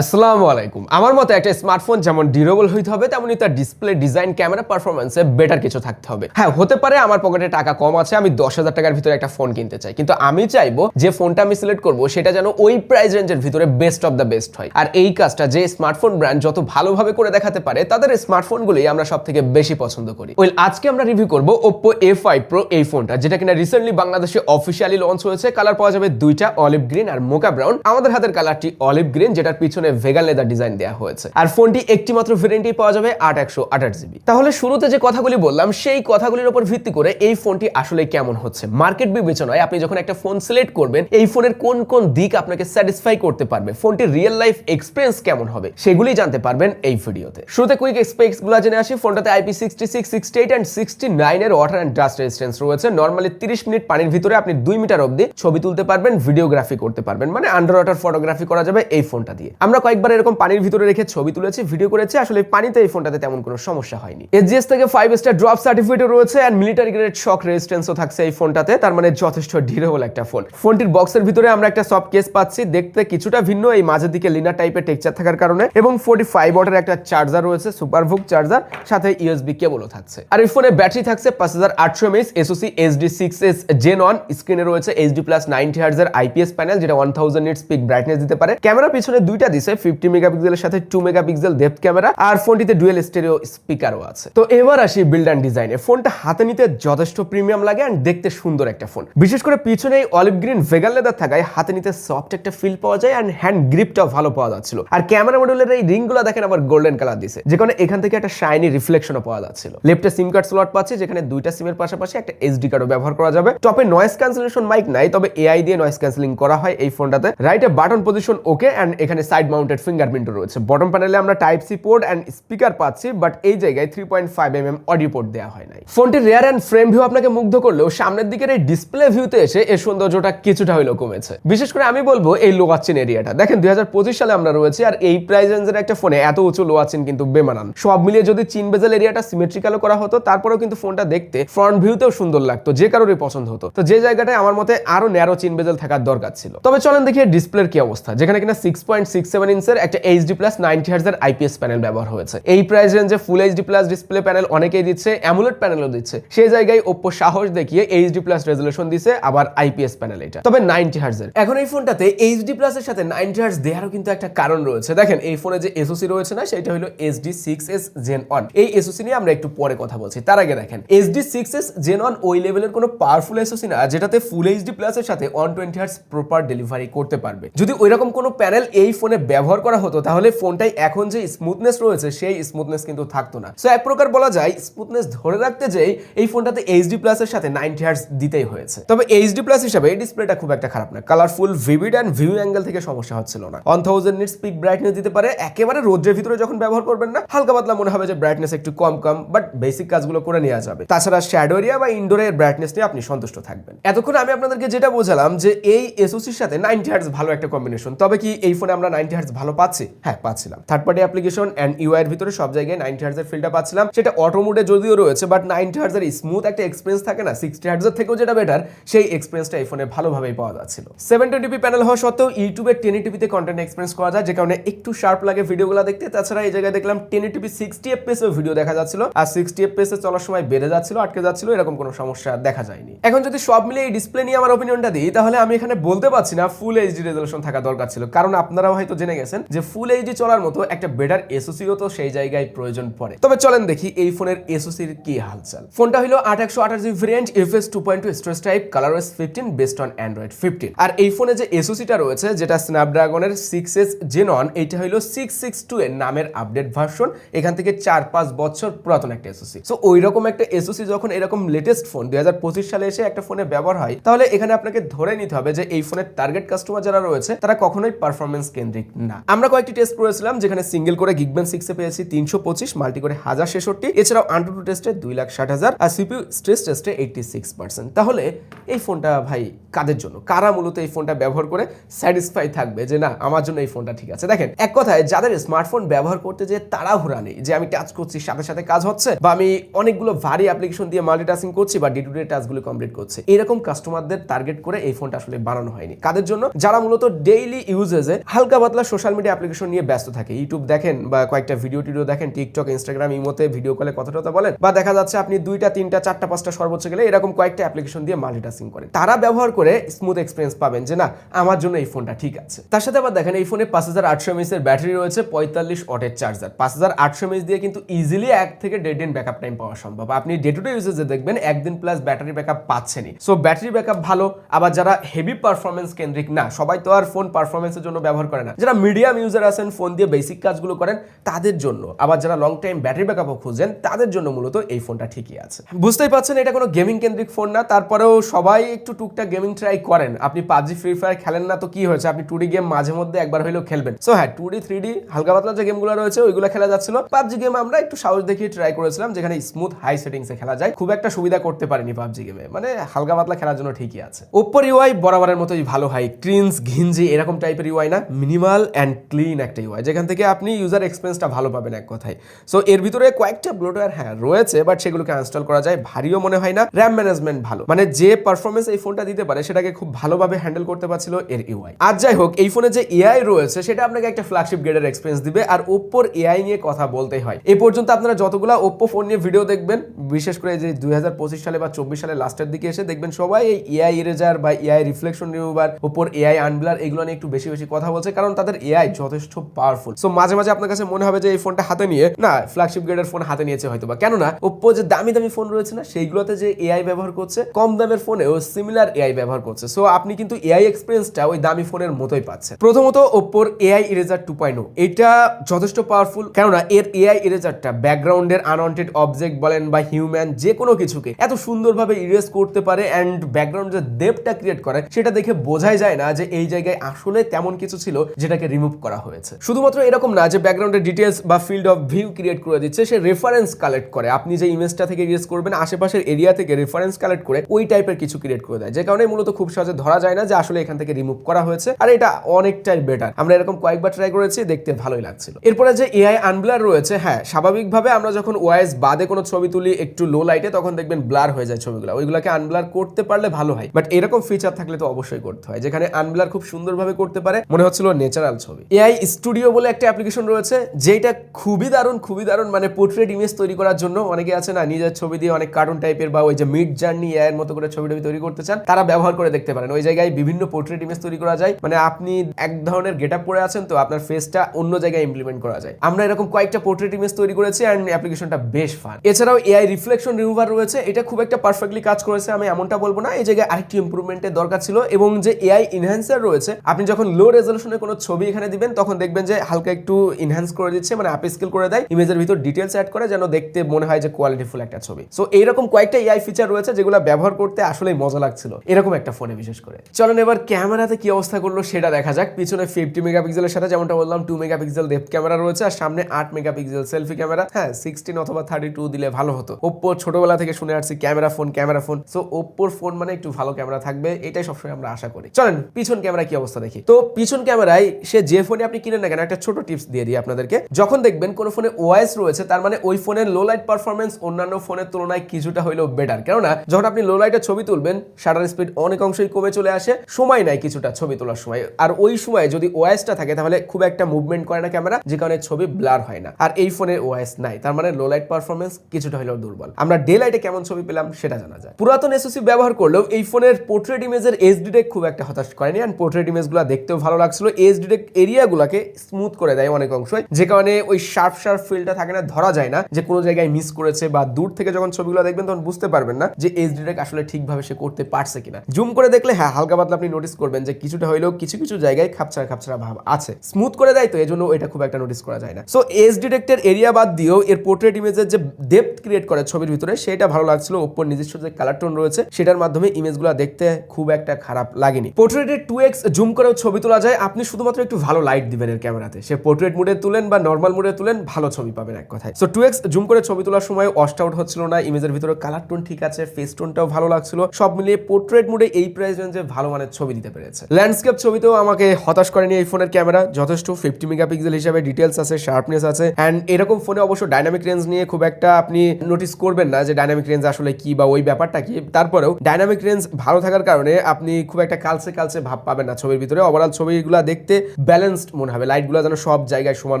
আসসালামু আলাইকুম। আমার মতে একটা স্মার্টফোন যেমন ডিউরেবল হইতে হবে, তেমনি তার ডিসপ্লে, ডিজাইন, ক্যামেরা পারফরমেন্সে বেটার কিছু থাকতে হবে। হ্যাঁ হতে পারে আমার পকেটে টাকা কম আছে, আমি দশ হাজার টাকার ভিতরে একটা ফোন কিনতে চাই। কিন্তু আমি চাইব যে ফোনটা আমি সিলেক্ট করব, সেটা যেন ওই প্রাইস রেঞ্জের ভিতরে বেস্ট অফ দ্য বেস্ট হয়। আর এই কাজটা যে স্মার্টফোন ব্র্যান্ড যত ভালোভাবে করে দেখাতে পারে, তাদের স্মার্টফোনগুলোই আমরা সব থেকে বেশি পছন্দ করি। ওই আজকে আমরা রিভিউ করব ওপ্পো এ ফাইভ প্রো এই ফোনটা যেটা কিনা রিসেন্টলি বাংলাদেশে অফিসিয়ালি লঞ্চ হয়েছে। কালার পাওয়া যাবে দুইটা অলিভ গ্রিন আর মোকা ব্রাউন আমাদের হাতের কালারটি অলিভ গ্রিন যেটার পিছনে ভেগান লেদার ডিজাইন দেওয়া হয়েছে। আর ফোনটি একটি মাত্র ভেরিয়েন্টই পাওয়া যাবে আট একশো আঠাশ জিবি। তাহলে শুরুতে যে কথাগুলি বললাম, সেই কথাগুলির উপর ভিত্তি করে এই ফোনটি আসলে কেমন হচ্ছে? মার্কেট বিবেচনায় আপনি যখন একটা ফোন সিলেক্ট করবেন, এই ফোনের কোন কোন দিক আপনাকে স্যাটিসফাই করতে পারবে? ফোনটির রিয়েল লাইফ এক্সপিরিয়েন্স কেমন হবে? সেগুলি জানতে পারবেন এই ভিডিওতে। শুরুতে কুইক এক্সপেক্টসগুলো জেনে আসি। ফোনটাতে IP sixty six sixty eight and sixty নাইনের ওয়াটার অ্যান্ড ডাস্ট রেজিস্ট্যান্স রয়েছে। নর্মালি তিরিশ মিনিট পানির ভিতরে আপনি দুই মিটার অব্দি ছবি তুলতে পারবেন ভিডিওগ্রাফি করতে পারবেন। মানে আন্ডার ওয়াটার ফটোগ্রাফি করা যাবে এই ফোনটা দিয়ে। আমরা কয়েকবার এরকম পানির ভিতরে রেখে ছবি তুলেছি ভিডিও করেছি। আসলে পানিতে এই ফোনটাতে তেমন কোনো সমস্যা হয়নি। এজিএস থেকে ফাইভ স্টার ড্রপ সার্টিফিকেট রয়েছে অ্যান্ড মিলিটারি গ্রেড শক রেজিস্ট্যান্সও থাকছে এই ফোনটাতে তার মানে যথেষ্ট ডিউরেবল একটা ফোন ফোনটির বক্সের ভিতরে আমরা একটা সফট কেস পাচ্ছি। দেখতে কিছুটা ভিন্ন, এই মাঝের দিকে লিনার টাইপের টেক্সচার থাকার কারণে। এবং ফোর্টি ফাইভ ওয়াটের একটা চার্জার রয়েছে সুপার সুপারভুক চার্জার সাথে ইউএসবি কেবলও থাকছে। আর এই ফোনে ব্যাটারি থাকছে পাঁচ হাজার আটশো MS SoC SD six S gen one স্ক্রিনে রয়েছে এইচডি প্লাস নাইনটি হার্জের আইপিএস প্যানেল যেটা one thousand nit peak brightness দিতে পারে। ক্যামেরা পিছনে দুইটা দিছে ফিফটি মেগাপিক্সেলের সাথে টু মেগাপিক্সেল ডেপথ ক্যামেরা আর ফোনটিতে ডুয়েল স্টেরিও স্পিকারও আছে। তো এবার আসি বিল্ড অ্যান্ড ডিজাইনে ফোনটা হাতে নিতে যথেষ্ট প্রিমিয়াম লাগে অ্যান্ড দেখতে সুন্দর একটা ফোন বিশেষ করে পিছনে এই অলিভ গ্রিন ভেগাল লেদার থাকায় হাতে নিতে সফট একটা ফিল পাওয়া যায় অ্যান্ড হ্যান্ড গ্রিপটাও ভালো পাওয়া যাচ্ছিল। আর ক্যামেরা মডেলের এই রিংগুলো দেখেন আবার গোল্ডেন কালার দিছে। যেখানে এখান থেকে একটা শাইনি রিফ্লেকশনও পাওয়া যাচ্ছিল। লেফটে সিম কার্ড স্লট পাচ্ছি, যেখানে দুইটা সিমের পাশাপাশি একটা এসডি কার্ডও ব্যবহার করা যাবে। টপে নয়েজ ক্যান্সেলেশন মাইক নাই, তবে এআই দিয়ে নয়েজ ক্যান্সেলিং করা হয় এই ফোনটাতে রাইটে বাটন পজিশন ওকে অ্যান্ড এখানে সাইড মাউন্টেড ফিঙ্গারপ্রিন্টও রয়েছে। বটম প্যানেলে আমরা type C port and speaker পাচ্ছি বাট এই জায়গায় three point five M M audio port দেওয়া হয় নাই। ফোনটির রেয়ার অ্যান্ড ফ্রেম ভিউ আপনাকে মুগ্ধ করলেও সামনের দিকের এই ডিসপ্লে ভিউতে এসে এর সৌন্দর্যটা কিছুটা হইলেও কমেছে। বিশেষ করে আমি বলব এই লোয়াচিন এরিয়াটা দেখেন দুই সালে আমরা রয়েছি আর এই প্রাইস রেঞ্জের একটা ফোনে এত উঁচু লোয়াচিন কিন্তু বেমানান। সব মিলিয়ে যদি চিন বেজেল এরিয়াটা সিমেট্রিক্যালও করা হতো, তারপরেও কিন্তু ফোনটা দেখতে ফ্রন্ট ভিউতেও সুন্দর লাগতো, যে কারোরই পছন্দ হতো। তো যে জায়গাটায় আমার মতে আরও ন্যারো চিন বেজেল থাকার দরকার ছিল। তবে চলেন দেখি ডিসপ্লের কি অবস্থা, যেখানে কিনা সিক্স পয়েন্ট সিক্স সেভেন ইঞ্চের একটা এইচডি প্লাস নাইনটি হার্জের আইপিএস প্যানেল ব্যবহার হয়েছে। এই প্রাইস রেঞ্জে full HD plus display panel অনেকেই দিচ্ছে অ্যামুলেট প্যানেলও দিচ্ছে। সেই জায়গায় ওপ্পো সাহস দেখিয়ে এইচডি প্লাস রেজলিউশন দিছে আবার আইপিএস প্যানেল এটা। তবে নাইনটি হার্জের এখন এই ফোনটাতে এইচডি প্লাস এর সাথে নাইনটি হার্জ দেওয়ারও কিন্তু একটা কারণ রয়েছে। দেখেন, এই ফোনে যে এসওসি রয়েছে না, সেটা হলো SD six S gen one এই এসওসি নিয়ে আমরা একটু পরে কথা বলছি। তার আগে দেখেন SD six S gen one ওই লেভেলের কোনো পাওয়ারফুল এসওসি না, যেটাতে ফুল এইচডি প্লাস এর সাথে one twenty hertz proper delivery করতে পারবে। যদি ওইরকম কোনো প্যানেল এই ফোনে ব্যবহার করা হতো, তাহলে ফোনটাই এখন যে স্মুথনেস রয়েছে, সেই স্মুথনেস কিন্তু থাকতো না। সো এক প্রকার বলা যায় স্মুথনেস ধরে রাখতে যেই এই ফোনটাতে এইচডি প্লাস এর সাথে নাইনটি হার্স দিতেই হয়েছে। তবে এইচডি প্লাস হিসাবে এই ডিসপ্লেটা খুব একটা খারাপ না। Colourful vivid and view angle থেকে সমস্যা হচ্ছিল না। One thousand nit peak brightness দিতে পারে, একেবারে রোদ্রের ভিতরে যখন ব্যবহার করবেন না, হালকা পাতলা মনে হবে যে ব্রাইটনেস একটু কম কম বাট বেসিক কাজগুলো করে নেওয়া যাবে। তাছাড়া শ্যাডো এরিয়া বা ইনডোরের ব্রাইটনেস নিয়ে আপনি সন্তুষ্ট থাকবেন। এতক্ষণ আমি আপনাদেরকে যেটা বোঝালাম যে এই এসওসির সাথে নাইনটি হার্স ভালো একটা কম্বিনেশন তবে কি এই ফোনে আমরা নাইনটি হার্টস ভালো পাচ্ছি? হ্যাঁ পাচ্ছিলাম। Third party application and UI এর ভিতরে সব জায়গায় নাইনটি হার্টসের ফিলটা পাচ্ছিলাম। সেটা অটো মোডে যদিও রয়েছে বাট নাইনটি হার্টসের স্মুথ একটা এক্সপিরিয়েন্স থাকে না সিক্সটি হার্টসের থেকেও যেটা বেটার সেই এক্সপিরিয়েন্সটা এই ফোনে ভালোভাবেই পাওয়া যাচ্ছিল। সেভেন টোয়েন্টি প্যানেল হওয়া সত্ত্বেও ইউটিউবে টেন টিভিতে কন্টেন্ট এক্সপিরিয়েন্স করা যায়, যে কারণে একটু শার্প লাগে ভিডিওগুলো দেখতে। তাছাড়া এই জায়গায় দেখলাম ten eighty sixty FPS video দেখা যাচ্ছিল, আর সিক্সটি এফপিএস চলার সময় বেড়ে যাচ্ছিল, আটকে যাচ্ছিল, এরকম কোনো সমস্যা দেখা যায়নি। এখন যদি সব মিলে এই ডিসপ্লে নিয়ে আমার অপিনিয়নটা দিই, তাহলে আমি এখানে বলতে পারছি না ফুল এইচডি রেজলিউশন থাকা দরকার ছিল, কারণ আপনারাও হয়তো জেনে গেছেন যে ফুল এইচডি চলার মতো একটা বেটার এসওসিও তো সেই জায়গায় প্রয়োজন পড়ে। তবে চলেন দেখি এই ফোনের এসওসির কি হালচাল। ফোনটা হলো আট একশো আঠাশ GB variant UFS two point two storage type colour OS fifteen based on Android fifteen আর এই ফোনে যে এসওসিটা রয়েছে, যেটা স্ন্যাপড্রাগনের সিক্স এস জেনন এইটা হলো সিক্স সিক্স টু এর নামের আপডেট ভার্সন এখান থেকে চার পাঁচ বছর পুরাতন একটা এসওসি সো ওই রকম একটা এসওসি যখন এরকম লেটেস্ট ফোন দুই হাজার পঁচিশ সালে এসে একটা ফোনে ব্যবহার হয়, তাহলে এখানে আপনাকে ধরে নিতে হবে যে এই ফোনের টার্গেট কাস্টমার যারা রয়েছে, তারা কখনোই পারফরমেন্স কেন্দ্রিক না। আমরা কয়েকটি টেস্ট করেছিলাম, যেখানে সিঙ্গেল করে গিগবেন সিক্সে পেয়েছি তিনশো পঁচিশ মাল্টি করে হাজার ছেষট্টি। এছাড়াও আন্টু টু টেস্টে দুই লাখ ষাট হাজার আর সিপিউ স্ট্রেস টেস্টে এইটটি সিক্স পার্সেন্ট তাহলে এই ফোনটা ভাই কাদের জন্য? কারা মূলত এই ফোনটা ব্যবহার করে স্যাটিসফাই থাকবে যে না, আমার জন্য এই ফোনটা ঠিক আছে? দেখেন, এক কথায় যাদের স্মার্টফোন ব্যবহার করতে যে তাড়াহুড়া নেই, যে আমি টাচ করছি, সাথে সাথে কাজ হচ্ছে, বা আমি অনেকগুলো ভারী অ্যাপ্লিকেশন দিয়ে মাল্টিটাস্কিং করছি, বা ডে টু ডে টাস্কগুলো কমপ্লিট করছি, এরকম কাস্টমারদের টার্গেট করে এই ফোনটা আসলে বানানো হয়নি। কাদের জন্য? যারা মূলত ডেইলি ইউজেজে হালকা পাতলা সোশ্যাল মিডিয়া অ্যাপ্লিকেশন নিয়ে ব্যস্ত থাকে। ইউটিউব দেখেন বা কয়েকটা ভিডিও টিডিও দেখেন টিকটক ইনস্টাগ্রাম ইমোতে ভিডিও কলে কথা টথা বলেন। বা দেখা যাচ্ছে আপনি দুইটা, তিনটা, চারটা, পাঁচটা, সর্বোচ্চ গেলে এরকম কয়েকটা অ্যাপ্লিকেশন দিয়ে মাল্টিটাস্কিং করেন। তারা ব্যবহার করে স্মুথ এক্সপিরিয়েন্স পাবেন যে, না, আমার জন্য এই ফোনটা ঠিক আছে। তার সাথে আবার দেখেন, এই ফোনে পাঁচ হাজার আটশো এমএস এর ব্যাটারি রয়েছে, পঁয়তাল্লিশ ওয়াটের চার্জার পাঁচ হাজার আটশো এমএস দিয়ে কিন্তু ইজিলি এক থেকে দেড় দিন ব্যাকআপ টাইম পাওয়া সম্ভব। আপনি ডে টু ডে ইউজেজে দেখবেন, একদিন প্লাস ব্যাটারি ব্যাকআপ পাচ্ছেনই। সো ব্যাটারি ব্যাকআপ ভালো, আবার যারা হেভি পারফরমেন্স কেন্দ্রিক না, সবাই তো আর ফোন পারফরমেন্সের জন্য ব্যবহার করে না। যারা মিডিয়াম ইউজার আছেন ফোন দিয়ে বেসিক কাজগুলো করেন, তাদের জন্য। আবার যারা লং টাইম ব্যাটারি ব্যাকআপও খুঁজেন, তাদের জন্য মূলত এই ফোনটা ঠিকই আছে। বুঝতেই পারছেন এটা কোনো গেমিং কেন্দ্রিক ফোন না। তারপরেও সবাই একটু টুকটাক গেমিং ট্রাই করেন। আপনি পাবজি ফ্রি ফায়ার খেলেন না তো কি হয়েছে? আপনি টু গেম মাঝে মধ্যে একবার হলেও খেলবেন। সো হ্যাঁ টু ডি থ্রি ডি হালকা পাতলা যে গেমগুলো রয়েছে, ওইগুলো খেলা যাচ্ছিল। পাবজি গেম আমরা একটু সাহস দেখিয়ে ট্রাই করেছিলাম, যেখানে স্মুথ হাই সেটিংসে খেলা যায়। খুব একটা সুবিধা করতে পারিনি পাবজি গেমে মানে হালকা পাতলা খেলার জন্য ঠিকই আছে। ওপ্পোর ইউআই বরাবরের মতোই ভালো হয় ক্রিন্স ঘিঞ্জি এরকম টাইপের ইউআই না। মিনিমাল অ্যান্ড ক্লিন একটা ইউআই যেখান থেকে আপনি ইউজার এক্সপিরিয়েন্সটা ভালো পাবেন এক কথায়। সো এর ভিতরে কয়েকটা ব্লোটওয়্যার হ্যাঁ রয়েছে বাট সেগুলোকে ইনস্টল করা যায়। ভারীও মনে হয় না র্যাম ম্যানেজমেন্ট ভালো। মানে যে পারফরমেন্স এই ফোনটা দিতে পারে, সেটাকে খুব ভালোভাবে হ্যান্ডেল করতে পারছিল এর ইউআই আর যাই হোক, এই ফোনে যে এআই রয়েছে, সেটা আপনাকে একটা ফ্ল্যাগশিপ গ্রেডের এক্সপিরিয়েন্স দিবে, আর ওপ্পোর এআই নিয়ে কথা বলতেই হয়। এই পর্যন্ত আপনারা যতগুলো ওপ্পো ফোন নিয়ে ভিডিও দেখবেন, বিশেষ করে যে দুই হাজার পঁচিশ সালে বা চব্বিশ সালে লাস্টের দিকে এসে দেখবেন সবাই এই এআই ইরেজার বা এআই রিফ্লেকশন রিমুভার ওপর এআই আনবিলার এগুলো নিয়ে একটু বেশি বেশি কথা বলছে, কারণ তাদের এআই যথেষ্ট পাওয়ারফুল সো মাঝে মাঝে আপনার কাছে মনে হবে যে এই ফোনটা হাতে নিয়ে, না ফ্ল্যাগশিপ গ্রেডের ফোন হাতে নিয়েছে হয়তো বা কেননা ওপ্পো যে দামি দামি ফোন রয়েছে না, সেইগুলোতে যে এআই ব্যবহার করছে, কম দামের ফোনেও সিমিলার এআই ব্যবহার করছে। সো আপনি কিন্তু এআই এক্সপিরিয়েন্সটা ওই দামি ফোনের মতোই পাচ্ছেন। প্রথমত ওপ্পোর এআই ইরেজার টু পয়েন্ট এটা যথেষ্ট পাওয়ারফুল কেননা, এর এআই ইরেজারটা ব্যাকগ্রাউন্ডের আনওয়ান্টেড অবজেক্ট বলেন বা হিউম্যান যে কোনো কিছুকে এত সুন্দরভাবে ইরেজ করতে পারে অ্যান্ড ব্যাকগ্রাউন্ড যে ডেপটা ক্রিয়েট করে, সেটা দেখে বোঝাই যায় না যে এই জায়গায় আসলে তেমন কিছু ছিল যেটাকে রিমুভ করা হয়েছে। শুধুমাত্র এরকম না, যে ব্যাকগ্রাউন্ডের ডিটেলস বা ফিল্ড অফ ভিউ ক্রিয়েট করে দিচ্ছে, সে রেফারেন্স কালেক্ট করে। আপনি যে ইমেজটা থেকে ইরেজ করবেন, আশেপাশের এরিয়া থেকে রেফারেন্স কালেক্ট করে ওই টাইপের কিছু ক্রিয়েট করে দেয়। যে কারণে মূলত খুব সহজে ধরা যায় না যে আসলে এখান থেকে রিমুভ করা হয়েছে, আর এটা অনেকটাই বেটার আমরা এরকম কয়েকবার ট্রাই করেছি, দেখতে ভালোই লাগছিল। এরপরে যে এআই আনব্লার রয়েছে হ্যাঁ স্বাভাবিকভাবে আমরা যখন ওয়াইস বাদে কোনো ছবি তুলি একটু লো লাইটে তখন দেখবেন ব্লার হয়ে যায় ছবিগুলো। ওইগুলোকে আনব্লার করতে পারলে ভালো হয়। বাট এরকম ফিচার থাকলে তো অবশ্যই করতে হয়। যেখানে আনব্লার খুব সুন্দরভাবে করতে পারে, মনে হচ্ছিল নেচারাল ছবি। এআই স্টুডিও বলে একটা অ্যাপ্লিকেশন রয়েছে যেটা খুবই দারুণ খুবই দারুণ মানে পোর্ট্রেট ইমেজ তৈরি করার জন্য অনেকে আছে না, নিজের ছবি দিয়ে অনেক কার্টুন টাইপের বা ওই যে মিড জার্নি এআই এর মতো করে ছবি টবি তৈরি করতে চান, তারা ব্যবহার করে দেখতে পারেন। ওই জায়গায় বিভিন্ন পোর্ট্রেট ইমেজ তৈরি করা যায় মানে আপনি এক ধরনের গেট আপ পরে আছেন তো আপনার ফেসটা অন্য জায়গায় ইমপ্লিমেন্ট করা যায়। আমরা এরকম কয়েকটা পোর্ট্রেট ইমেজ তৈরি করেছি অ্যান্ড অ্যাপ্লিকেশনটা বেশ ফান এছাড়াও এআই রিফ্লেকশন রিমুভার রয়েছে, এটা খুব একটা পারফেক্টলি কাজ করেছে, আমি এমনটা বলব না, এই জায়গায় আরেকটি ইম্প্রুভমেন্টের দরকার ছিল এবং যে এআই ইনহ্যান্সার রয়েছে, আপনি যখন লো রেজলিউশনের কোনো ছবি এখানে দিবেন, তখন দেখবেন যে হালকা একটু ইনহ্যান্স করে দিচ্ছে মানে আপ স্কেল করে দেয় ইমেজের ভিতর ডিটেলস অ্যাড করে যেন দেখতে মনে হয় যে কোয়ালিটিফুল একটা ছবি। সো এইরকম কয়েকটা এআই ফিচার রয়েছে যেগুলো ব্যবহার করতে আসলেই মজা লাগছিল, এরকম একটা ফোনে বিশেষ করে। চলেন এবার ক্যামেরাতে কি অবস্থা করল সেটা দেখা যাক। পিছনে ফিফটি মেগাপিক্সেলের সাথে যেমনটা বললাম টু মেগাপিক্সেল ডেপথ ক্যামেরা রয়েছে আর সামনে আট মেগাপিক্সেল সেলফি ক্যামেরা হ্যাঁ সিক্সটিন অথবা থার্টি টু দিলে ভালো হতো। ওপ্পো ছোটবেলা থেকে শুনে আসছি camera phone camera phone so ওপ্পোর phone মানে একটু ভালো ক্যামেরা থাকবে, এটাই সবসময় আমরা আশা করি। চলেন, পিছন ক্যামেরা কি অবস্থা দেখি। তো পিছন ক্যামেরায় সে যে ফোনে আপনি কিনেন না কেন, একটা ছোট টিপস দিয়ে দিই আপনাদেরকে। যখন দেখবেন কোনো ফোনে ওএস রয়েছে, তার মানে ওই ফোনের লো লাইট পারফরমেন্স অন্যান্য ফোনের তুলনায় কিছুটা হইলেও বেটার কেননা, যখন আপনি লো লাইটে ছবি তুলবেন শাটার স্পিড অনেক অংশই কমে চলে আসে, সময় নাই কিছুটা ছবি তোলার সময়। আর ওই সময় যদি ওএসটা থাকে, তাহলে খুব একটা মুভমেন্ট করে না ক্যামেরা যে কারণে ছবি ব্লার হয় না। আর এই ফোনে ওএস নাই, তার মানে লো লাইট পারফরমেন্স কিছুটা হলেও দুর্বল। আমরা ডে লাইটে কেমন ছবি পেলাম, সেটা জানা যায়। পুরাতন এসওসি ব্যবহার করলেও এই ফোনের পোর্ট্রেট ইমেজের ডিটেক্ট খুব একটা হতাশ করেনি অ্যান্ড পোর্ট্রেট ইমেজগুলো দেখতেও ভালো লাগছিল। ডিটেক্ট এরিয়াগুলোকে স্মুথ করে দেয় অনেক অংশই। যে কারণে ওই শার্প শার্প ফিলটা থাকে না, ধরা যায় না যে কোনো জায়গায় মিস করেছে বা দূর থেকে যখন ছবিগুলো দেখবেন তখন বুঝতে পারবেন না যে এইচ ডিটেক্ট আসলে ঠিকভাবে সে করতে পারছে কিনা। জুম করে দেখলে হ্যাঁ হালকা পাতলা আপনি নোটিস করবেন যে কিছুটা হইলেও কিছু কিছু জায়গায় খাপছাড়া খাপছাড়া ভাব আছে। স্মুথ করে দেয় তো এই জন্য এটা খুব একটা নোটিস করা যায় না। সো এইচ ডিটেক্টের এরিয়া বাদ দিয়েও এর পোর্ট্রেট ইমেজের যে ডেপথ ক্রিয়েট করে ছবির ভিতরে, সেটা ভালো লাগছিল। ওপর নিজস্ব যে কালার টোন রয়েছে, সেটার মাধ্যমে ইমেজগুলো দেখতে খুব একটা খারাপ লাগেনি। পোর্ট্রেটের টু এক্স জুম করেও ছবি তোলা যায়। আপনি শুধুমাত্র একটু ভালো লাইট দিবেন এর ক্যামেরাতে সে পোর্ট্রেট মুডে তুলেন বা নর্মাল মুডে তুলেন, ভালো ছবি পাবেন এক কথায়। সো টু এক্স জুম করে ছবি তোলার সময় অস্ট আউট হচ্ছিল না, ইমেজের ভিতরে কালার টোন ঠিক আছে ফেস টোনটাও ভালো লাগছিল, সব মিলিয়ে পোর্ট্রেট মুডে এই প্রাইস রেঞ্জে ভালো মানের ছবি দিতে পেরেছে। ল্যান্ডস্কেপ ছবিতেও আমাকে হতাশ করেনি এই ফোনের ক্যামেরা যথেষ্ট ফিফটি মেগাপিক্সেল হিসাবে ডিটেলস আছে শার্পনেস আছে অ্যান্ড এরকম ফোনে অবশ্য ডাইনামিক রেঞ্জ নিয়ে খুব একটা আপনি নোটিস করবেন না যে ডাইনামিক রেঞ্জ আসলে কি বা ওই ব্যাপারটা কি। তারপরেও ডাইনামিক রেঞ্জ ভালো থাকার কারণে আপনি খুব একটা কালসে কালসে ভাব পাবেন না ছবির ভিতরে। ওভারঅল ছবিগুলো দেখতে ব্যালেন্সড মনে হবে। লাইটগুলো যেন সব জায়গায় সমান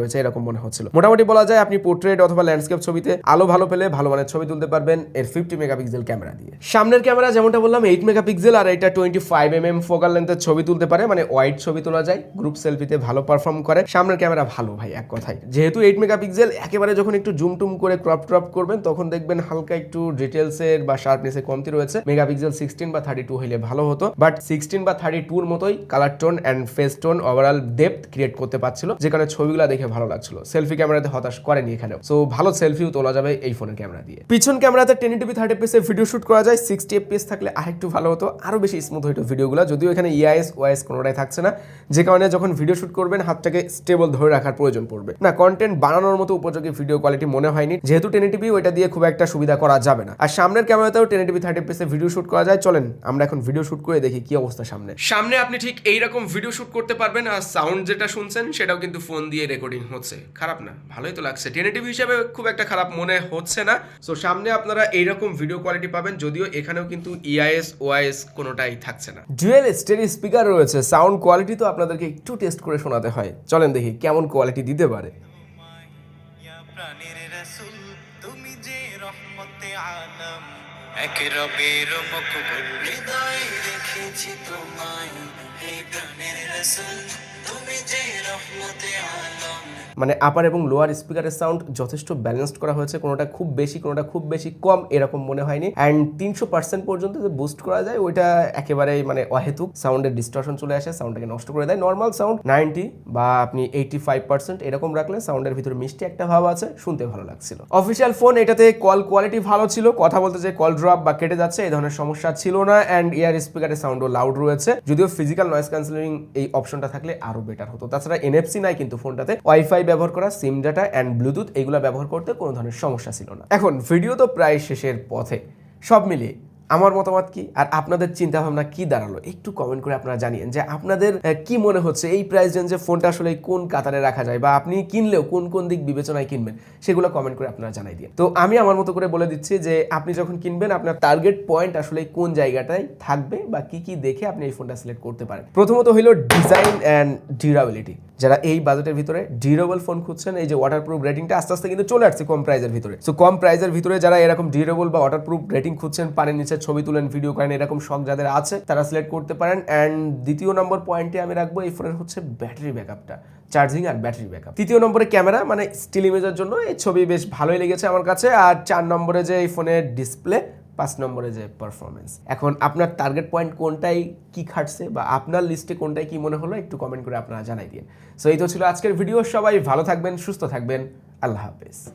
রয়েছে, এরকম মনে হচ্ছিল। মোটামুটি বলা যায়, আপনি পোর্ট্রেট অথবা ল্যান্ডস্কেপ ছবিতে আলো ভালো পেলে ভালো মানের ছবি তুলতে পারবেন এর ফিফটি মেগাপিক্সেল ক্যামেরা দিয়ে। সামনের ক্যামেরা যেমনটা বললাম এইট মেগাপিক্সেল আর এটা twenty five M M focal লেন্থের ছবি তুলতে পারে মানে ওয়াইড ছবি তোলা যায় গ্রুপ সেলফিতে ভালো পারফর্ম করে। সামনের ক্যামেরা ভালো ভাই, এক কথায়। যেহেতু এইট মেগাপিক্সেল একেবারে যখন একটু জুম টুম করে ক্রপ ট্রপ করবেন, তখন দেখবেন হালকা একটু ডিটেলসের বা শার্পনেসের কমতি রয়েছে। মেগাপিক্সেল সিক্সটিন বা থার্টি টু হইলে ভালো হতো। বাট সিক্সটিন বা থার্টি টুর মতোই colour tone and face tone overall depth create করতে পারছিল, যে কারণে ছবিগুলো দেখে ভালো লাগছিল। সেলফি ক্যামেরাতে হতাশ করেনি এখানেও। সো ভালো সেলফিও তোলা যাবে এই ফোনের ক্যামেরা দিয়ে। পিছন ক্যামেরাতে ten eighty thirty FPS video shoot করা যায় সিক্সটি এফপিএস থাকলে আরেকটু ভালো হতো, আরও বেশি স্মুথ হতো ভিডিওগুলো যদিও এখানে E ইআইএস ওআইএস কোনোটাই থাকছে না, যে কারণে যখন ভিডিও শুট করবেন, হাতটাকে স্টেবল ধরে রাখার প্রয়োজন পড়বে। না কন্টেন্ট বানানোর মতো উপযোগী ভিডিও কোয়ালিটি মনে হয়নি, যেহেতু টেন টিভি ওইটা দিয়ে খুব একটা সুবিধা করা যাবে না। আর সামনের ক্যামেরাতেও ten eighty thirty FPS video shoot করা যায়। চলেন, আমরা এখন ভিডিও শুট করে দেখি কি অবস্থা সামনে। সামনে আপনি ঠিক এইরকম ভিডিও শুট করতে পারবেন, আর সাউন্ড যেটা শুনছেন সেটাও কিন্তু ফোন দিয়ে রেকর্ডিং হচ্ছে। খারাপ না ভালোই তো লাগছে। টেন টিভি হিসাবে খুব একটা খারাপ মনে হচ্ছে না। সো সামনে আপনারা এইরকম ভিডিও কোয়ালিটি পাবেন যদিও এখানেও কিন্তু E ইআইএস ওআইএস কোনোটাই থাকছে না। ডুয়েল স্টেরি স্পিকার রয়েছে সাউন্ড কোয়ালিটি তো আপনাদেরকে একটু টেস্ট করে শোনাতে হয়। চলেন দেখি কেমন কোয়ালিটি দিতে পারে। এক রবের মকবুল হৃদয়ে রেখেছি প্রাণের রাসূল তুমি যে রহমতে আলম। মানে আপার এবং লোয়ার স্পিকারের সাউন্ড যথেষ্ট ব্যালেন্সড করা হয়েছে, কোনোটা খুব বেশি, কোনোটা খুব বেশি কম এরকম মনে হয়নি। অ্যান্ড তিনশো পার্সেন্ট পর্যন্ত যে বুস্ট করা যায়, ওইটা একেবারেই মানে অহেতুক সাউন্ডের ডিস্টর্শন চলে আসে সাউন্ডটাকে নষ্ট করে দেয়। নর্মাল সাউন্ড নাইনটি বা আপনি এইটি ফাইভ পার্সেন্ট এরকম রাখলে সাউন্ডের ভিতরে মিষ্টি একটা ভাব আছে, শুনতে ভালো লাগছিল। অফিসিয়াল ফোন এটাতে কল কোয়ালিটি ভালো ছিল, কথা বলতে যে কল ড্রপ বা কেটে যাচ্ছে, এই ধরনের সমস্যা ছিল না। অ্যান্ড ইয়ার স্পিকারের সাউন্ডও লাউড রয়েছে, যদিও ফিজিক্যাল নয়েজ ক্যান্সেলিং এই অপশনটা থাকলে আরও বেটার হতো। তাছাড়া এনএফসি নাই কিন্তু ফোনটাতে ওয়াইফাই ব্যবহার করা, সিম ডাটা অ্যান্ড ব্লুটুথ এগুলো ব্যবহার করতে কোনো ধরনের সমস্যা ছিল না। এখন, ভিডিও তো প্রায় শেষের পথে। সব মিলিয়ে আমার মতামত কি? আর আপনাদের চিন্তা ভাবনা কি দাঁড়াল? একটু কমেন্ট করে আপনারা জানিয়েন যে আপনাদের কি মনে হচ্ছে এই প্রাইস রেঞ্জে ফোনটা আসলে কোন কাতারে রাখা যায়? বা আপনি কিনলেও কোন কোন দিক বিবেচনায় কিনবেন? সেগুলো কমেন্ট করে আপনারা জানাই দিন। তো আমি আমার মতো করে বলে দিচ্ছি যে আপনি যখন কিনবেন, আপনার টার্গেট পয়েন্ট আসলে কোন জায়গাটায় থাকবে বা কি কি দেখে আপনি এই ফোনটা সিলেক্ট করতে পারেন। প্রথমত হলো ডিজাইন অ্যান্ড ডিউরাবিলিটি যারা এই বাজেটের ভিতরে ডিউরেবল ফোন খুঁজছেন, এই যে ওয়াটার প্রুফ রেটিংটা আস্তে আস্তে কিন্তু চলে আসছে কম প্রাইজের ভিতরে। সো কম প্রাইজের ভিতরে যারা এরকম ডিউরেবল বা ওয়াটারপ্রুফ রেটিং খুঁজছেন, পানির নিচে ছবি তুলেন ভিডিও করেন এরকম শখ যাদের আছে, তারা সিলেক্ট করতে পারেন। অ্যান্ড দ্বিতীয় নম্বর পয়েন্টে আমি রাখব, এই ফোনের হচ্ছে ব্যাটারি ব্যাকআপটা চার্জিং আর ব্যাটারি ব্যাকআপ তৃতীয় নম্বরে ক্যামেরা মানে স্টিল ইমেজের জন্য এই ছবি বেশ ভালোই লেগেছে আমার কাছে। আর চার নম্বরে যে এই ফোনের ডিসপ্লে পাঁচ নম্বরে যে পারফরমেন্স এখন আপনার টার্গেট পয়েন্ট কোনটাই, কি খাটছে বা আপনার লিস্টে কোনটাই কি মনে হলো, একটু কমেন্ট করে আপনারা জানাই দিন। সো এই তো ছিল আজকের ভিডিও সবাই ভালো থাকবেন, সুস্থ থাকবেন। আল্লাহ হাফেজ।